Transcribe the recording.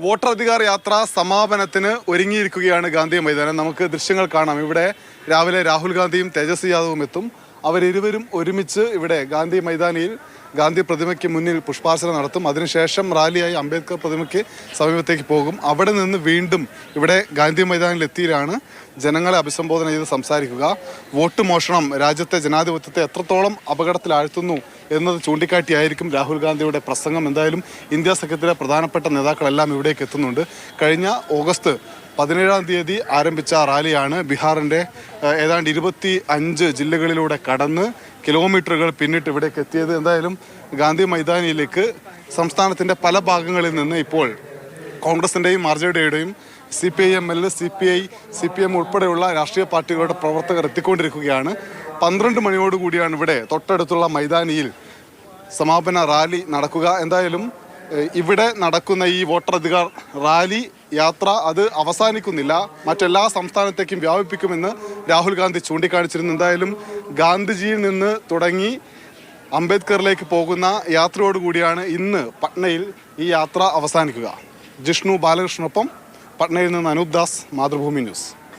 വോട്ടറധികാർ യാത്ര സമാപനത്തിന് ഒരുങ്ങിയിരിക്കുകയാണ് ഗാന്ധി മൈതാനം. നമുക്ക് ദൃശ്യങ്ങൾ കാണാം. ഇവിടെ രാവിലെ രാഹുൽ ഗാന്ധിയും തേജസ്വി യാദവും എത്തും. അവരിരുവരും ഒരുമിച്ച് ഇവിടെ ഗാന്ധി മൈതാനിയിൽ ഗാന്ധി പ്രതിമയ്ക്ക് മുന്നിൽ പുഷ്പാർച്ചന നടത്തും. അതിനുശേഷം റാലിയായി അംബേദ്കർ പ്രതിമയ്ക്ക് സമീപത്തേക്ക് പോകും. അവിടെ നിന്ന് വീണ്ടും ഇവിടെ ഗാന്ധി മൈതാനിൽ എത്തിയാണ് ജനങ്ങളെ അഭിസംബോധന ചെയ്ത് സംസാരിക്കുക. വോട്ട് മോഷണം രാജ്യത്തെ ജനാധിപത്യത്തെ എത്രത്തോളം അപകടത്തിലാഴ്ത്തുന്നു എന്നത് ചൂണ്ടിക്കാട്ടിയായിരിക്കും രാഹുൽ ഗാന്ധിയുടെ പ്രസംഗം. എന്തായാലും ഇന്ത്യ സഖ്യത്തിലെ പ്രധാനപ്പെട്ട നേതാക്കളെല്ലാം ഇവിടേക്ക് എത്തുന്നുണ്ട്. കഴിഞ്ഞ ഓഗസ്റ്റ് പതിനേഴാം തീയതി ആരംഭിച്ച റാലിയാണ് ബീഹാറിന്റെ ഏതാണ്ട് ഇരുപത്തി അഞ്ച് ജില്ലകളിലൂടെ കടന്ന് കിലോമീറ്ററുകൾ പിന്നിട്ട് ഇവിടേക്ക് എത്തിയത്. എന്തായാലും ഗാന്ധി മൈതാനിയിലേക്ക് സംസ്ഥാനത്തിന്റെ പല ഭാഗങ്ങളിൽ നിന്ന് ഇപ്പോൾ കോൺഗ്രസിന്റെയും R J ഡിയുടെയും C P I M L C P I C P M ഉൾപ്പെടെയുള്ള രാഷ്ട്രീയ പാർട്ടികളുടെ പ്രവർത്തകർ എത്തിക്കൊണ്ടിരിക്കുകയാണ്. പന്ത്രണ്ട് മണിയോടുകൂടിയാണ് ഇവിടെ തൊട്ടടുത്തുള്ള മൈതാനിയിൽ സമാപന റാലി നടക്കുക. എന്തായാലും ഇവിടെ നടക്കുന്ന ഈ വോട്ടർ അധികാർ റാലി യാത്ര അത് അവസാനിക്കുന്നില്ല. മറ്റെല്ലാ സംസ്ഥാനത്തേക്കും വ്യാപിപ്പിക്കുമെന്ന് രാഹുൽ ഗാന്ധി ചൂണ്ടിക്കാണിച്ചിരുന്നു. എന്തായാലും ഗാന്ധിജിയിൽ നിന്ന് തുടങ്ങി അംബേദ്കറിലേക്ക് പോകുന്ന യാത്രയോടുകൂടിയാണ് ഇന്ന് പട്നയിൽ ഈ യാത്ര അവസാനിക്കുക. ജിഷ്ണു ബാലകൃഷ്ണനൊപ്പം പട്നയിൽ നിന്ന് അനൂപ് ദാസ് മാതൃഭൂമി ന്യൂസ്.